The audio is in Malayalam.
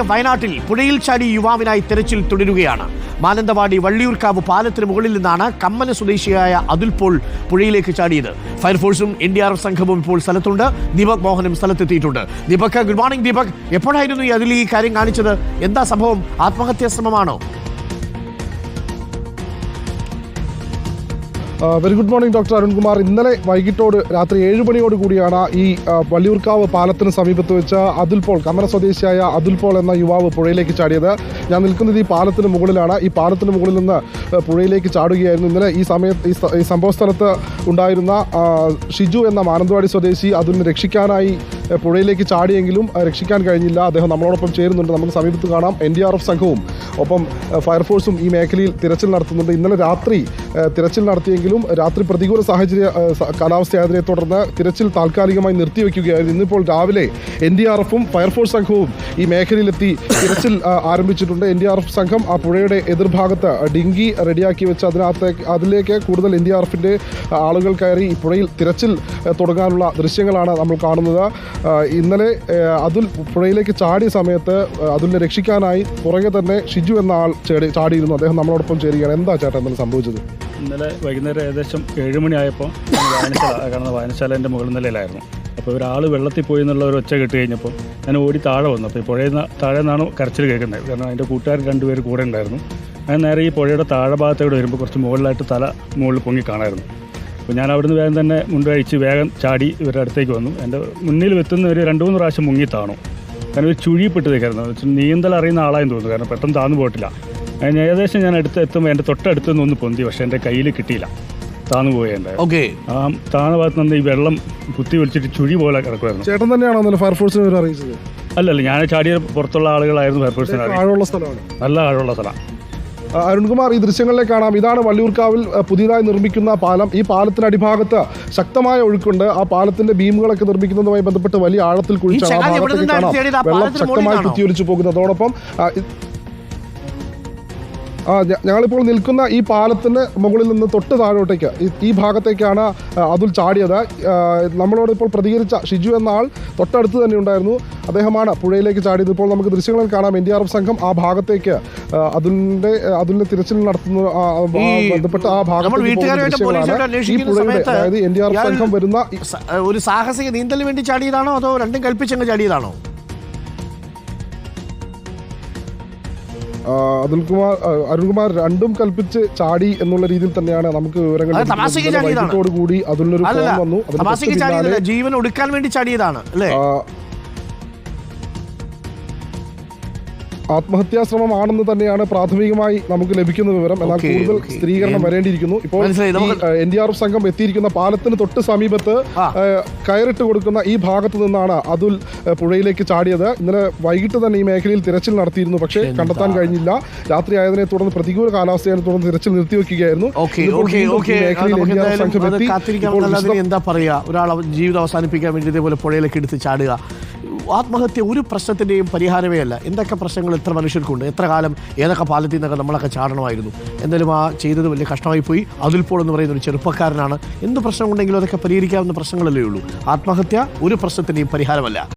വയനാട്ടിൽ പുഴയിൽ ചാടി യുവാവിനായി തെരച്ചിൽ തുടരുകയാണ്. മാനന്തവാടി വള്ളിയൂർക്കാവ് പാലത്തിന് മുകളിൽ നിന്നാണ് കമ്മന സ്വദേശിയായ അതുൽ പോൾ പുഴയിലേക്ക് ചാടിയത്. ഫയർഫോഴ്സും എൻ ഡി ആർ എഫ് സംഘവും ഇപ്പോൾ സ്ഥലത്തുണ്ട്. ദീപക് മോഹനും സ്ഥലത്തെത്തിയിട്ടുണ്ട്. Deepak good morning Deepak. എപ്പോഴായിരുന്നു ഈ അതിൽ ഈ കാര്യം കാണിച്ചത്? എന്താ സംഭവം? ആത്മഹത്യാ very good morning doctor Arun Kumar. ഇന്നലെ വൈകിട്ടോട് രാത്രി ഏഴ് മണിയോട് കൂടിയാണ് ഈ വള്ളിയൂർക്കാവ് പാലത്തിന് സമീപത്ത് വെച്ച അതുൽ പോൾ കമര സ്വദേശിയായ അതുൽ പോൾ എന്ന യുവാവ് പുഴയിലേക്ക് ചാടിയത്. ഞാൻ നിൽക്കുന്നത് ഈ പാലത്തിന് മുകളിലാണ്. ഈ പാലത്തിന് മുകളിൽ നിന്ന് പുഴയിലേക്ക് ചാടുകയായിരുന്നു. ഇന്നലെ ഈ സമയത്ത് ഈ സംഭവ സ്ഥലത്ത് ഉണ്ടായിരുന്ന ഷിജു എന്ന മാനന്തവാടി സ്വദേശി അതുലിനെ രക്ഷിക്കാനായി ആ, പുഴയിലേക്ക് ചാടിയെങ്കിലും രക്ഷിക്കാൻ കഴിഞ്ഞില്ല. അദ്ദേഹം നമ്മളോടൊപ്പം ചേരുന്നുണ്ട്. നമുക്ക് സമീപത്ത് കാണാം. എൻ ഡി ആർ എഫ് സംഘവും ഒപ്പം ഫയർഫോഴ്സും ഈ മേഖലയിൽ തിരച്ചിൽ നടത്തുന്നുണ്ട്. ഇന്നലെ രാത്രി തിരച്ചിൽ നടത്തിയെങ്കിലും രാത്രി പ്രതികൂല സാഹചര്യ കാലാവസ്ഥയായതിനെ തുടർന്ന് തിരച്ചിൽ താൽക്കാലികമായി നിർത്തിവെക്കുകയായിരുന്നു. ഇന്നിപ്പോൾ രാവിലെ എൻ ഡി ആർ എഫും ഫയർഫോഴ്സ് സംഘവും ഈ മേഖലയിലെത്തി തിരച്ചിൽ ആരംഭിച്ചിട്ടുണ്ട്. എൻ ഡി ആർ എഫ് സംഘം ആ പുഴയുടെ എതിർഭാഗത്ത് ഡിങ്കി റെഡിയാക്കി വെച്ച് അതിനകത്തേക്ക് അതിലേക്ക് കൂടുതൽ എൻ ഡി ആർ എഫിന്റെ ആളുകൾ കയറി ഈ പുഴയിൽ തിരച്ചിൽ തുടങ്ങാനുള്ള ദൃശ്യങ്ങളാണ് നമ്മൾ കാണുന്നത്. ഇന്നലെ അതുൽ പുഴയിലേക്ക് ചാടിയ സമയത്ത് അതുലിനെ രക്ഷിക്കാനായി പുറകെ തന്നെ ഷിജു എന്ന ആൾ ചേടി ചാടിയിരുന്നു. അദ്ദേഹം നമ്മളോടൊപ്പം ചേരുകയാണ്. എന്താ ചേട്ടാ ഇന്നലെ സംഭവിച്ചത്? ഇന്നലെ വൈകുന്നേരം ഏകദേശം ഏഴ് മണിയായപ്പോൾ ഞാൻ വായനശാല കാണുന്ന വായനശാലേന്റെ മുകളിൽ നിലയിലായിരുന്നു. അപ്പോൾ ഒരാൾ വെള്ളത്തിൽ പോയി എന്നുള്ള ഒരു ഒച്ച കിട്ടി കഴിഞ്ഞപ്പോൾ ഞാൻ ഓടി താഴെ വന്നു. അപ്പോൾ ഈ പുഴയിൽ നിന്ന് താഴെ നിന്നാണ് കരച്ചിൽ കേൾക്കുന്നത്. കാരണം അതിന്റെ കൂട്ടുകാർ രണ്ടുപേർ കൂടെ ഉണ്ടായിരുന്നു. ഞാൻ നേരെ ഈ പുഴയുടെ താഴെ ഭാഗത്തോടെ വരുമ്പോൾ കുറച്ച് മുകളിലായിട്ട് തല മുകളിൽ പൊങ്ങി കാണായിരുന്നു. അപ്പോൾ ഞാൻ അവിടുന്ന് വേഗം തന്നെ മുണ്ട് കഴിച്ച് വേഗം ചാടി ഇവരുടെ അടുത്തേക്ക് വന്നു. എന്റെ മുന്നിൽ എത്തുന്ന ഒരു രണ്ട് മൂന്ന് പ്രാവശ്യം മുങ്ങി താണു. കാരണം ഒരു ചുഴിപ്പെട്ട് നിൽക്കായിരുന്നു നീന്തൽ അറിയുന്ന ആളായെന്ന് തോന്നുന്നു. കാരണം പെട്ടെന്ന് താന്നു പോയിട്ടില്ല. അതിന് ഏകദേശം ഞാൻ അടുത്ത് എത്തുമ്പോൾ എന്റെ തൊട്ടടുത്ത് നിന്ന് ഒന്ന് പൊന്തി. പക്ഷേ എന്റെ കയ്യിൽ കിട്ടിയില്ല. താന്നു പോയേണ്ട ഓക്കെ. ആ താന്ന ഭാഗത്ത് നിന്ന് ഈ വെള്ളം കുത്തി വലിച്ചിട്ട് ചുഴി പോലെ കിടക്കുമായിരുന്നു ചേട്ടൻ തന്നെയാണോ ഫയർ ഫയർഫോഴ്സിനെ അറിയിച്ചത്? അല്ലല്ല ഞാൻ ചാടിയ പുറത്തുള്ള ആളുകളായിരുന്നു ഫയർഫോഴ്സിനെ ആഴമുള്ള സ്ഥലമാണ്. നല്ല ആഴമുള്ള സ്ഥലം. ആ, അരുൺകുമാർ ഈ ദൃശ്യങ്ങളിലെ കാണാം. ഇതാണ് വള്ളിയൂർക്കാവിൽ പുതിയതായി നിർമ്മിക്കുന്ന പാലം. ഈ പാലത്തിന് അടിഭാഗത്ത് ശക്തമായ ഒഴുക്കുണ്ട്. ആ പാലത്തിന്റെ ബീമുകളൊക്കെ നിർമ്മിക്കുന്നതുമായി ബന്ധപ്പെട്ട് വലിയ ആഴത്തിൽ കുഴിച്ചാണ് ആ ഭാഗത്തേക്ക് കാണാം. വെള്ളം ശക്തമായി? കുത്തിയൊലിച്ചു പോകുന്നു. അതോടൊപ്പം ആ, ഞങ്ങളിപ്പോൾ നിൽക്കുന്ന ഈ പാലത്തിന് മുകളിൽ നിന്ന് തൊട്ട് താഴോട്ടേക്ക് ഈ- ഭാഗത്തേക്കാണ് അതുൽ ചാടിയത്. നമ്മളോട് ഇപ്പോൾ പ്രതികരിച്ച ഷിജു എന്ന ആൾ തൊട്ടടുത്ത് തന്നെ ഉണ്ടായിരുന്നു. അദ്ദേഹമാണ് പുഴയിലേക്ക് ചാടിയത്. ഇപ്പോൾ നമുക്ക് ദൃശ്യങ്ങളിൽ കാണാം എൻ ഡി ആർ എഫ് സംഘം ആ ഭാഗത്തേക്ക് അതിന്റെ അതുലിന്റെ തിരച്ചിൽ നടത്തുന്ന ബന്ധപ്പെട്ട ആ ഭാഗത്തേക്ക് അതായത് എൻ ഡി ആർ എഫ് സംഘം വരുന്ന ഒരു സാഹസിക നീന്തലിന് വേണ്ടി ചാടിയതാണോ അതോ രണ്ടും കൽപ്പിച്ചങ്ങ് ചാടിയതാണോ? അതുൽകുമാർ അരുൺകുമാർ രണ്ടും കൽപ്പിച്ച് ചാടി എന്നുള്ള രീതിയിൽ തന്നെയാണ് നമുക്ക് വിവരങ്ങൾ കൂടി അതിലൊരു ഫോൺ വന്നു. ജീവൻ ഒടുക്കാൻ വേണ്ടി ചാടിയതാണ് അല്ലേ ആ, ആത്മഹത്യാ ശ്രമമാണെന്ന് തന്നെയാണ് പ്രാഥമികമായി നമുക്ക് ലഭിക്കുന്ന വിവരം. എന്നാൽ കൂടുതൽ. സ്ഥിരീകരണം വരേണ്ടിയിരിക്കുന്നു. ഇപ്പോൾ. എൻ ഡി ആർ എഫ് സംഘം എത്തിയിരിക്കുന്ന പാലത്തിന് തൊട്ട് സമീപത്ത് കയറിട്ട് കൊടുക്കുന്ന ഈ ഭാഗത്ത് നിന്നാണ് അതുൽ പുഴയിലേക്ക് ചാടിയത്. ഇന്നലെ വൈകിട്ട് തന്നെ ഈ മേഖലയിൽ തിരച്ചിൽ നടത്തിയിരുന്നു. പക്ഷേ കണ്ടെത്താൻ കഴിഞ്ഞില്ല. രാത്രി ആയതിനെ തുടർന്ന് പ്രതികൂല കാലാവസ്ഥയെ തുടർന്ന് തിരച്ചിൽ നിർത്തിവെക്കുകയായിരുന്നു. എന്താ പറയുക? ഒരാൾ ജീവിതം അവസാനിപ്പിക്കാൻ വേണ്ടി ഇതേപോലെ പുഴയിലേക്ക് എടുത്ത് ചാടുക. ആത്മഹത്യ ഒരു പ്രശ്നത്തിന്റെയും പരിഹാരമേ അല്ല. എന്തൊക്കെ പ്രശ്നങ്ങൾ എത്ര മനുഷ്യർക്കുണ്ട്? എത്ര കാലം ഏതൊക്കെ പാലത്തിൽ നിന്നൊക്കെ നമ്മളൊക്കെ ചാടണമായിരുന്നു? എന്തായാലും ആ ചെയ്തത് വലിയ കഷ്ടമായി പോയി. അതിൽ പോൾ എന്ന് പറയുന്ന ഒരു ചെറുപ്പക്കാരനാണ്. എന്ത് പ്രശ്നമുണ്ടെങ്കിലും അതൊക്കെ പരിഹരിക്കാവുന്ന പ്രശ്നങ്ങളല്ലേ ഉള്ളൂ. ആത്മഹത്യ ഒരു പ്രശ്നത്തിന്റെയും പരിഹാരമല്ല.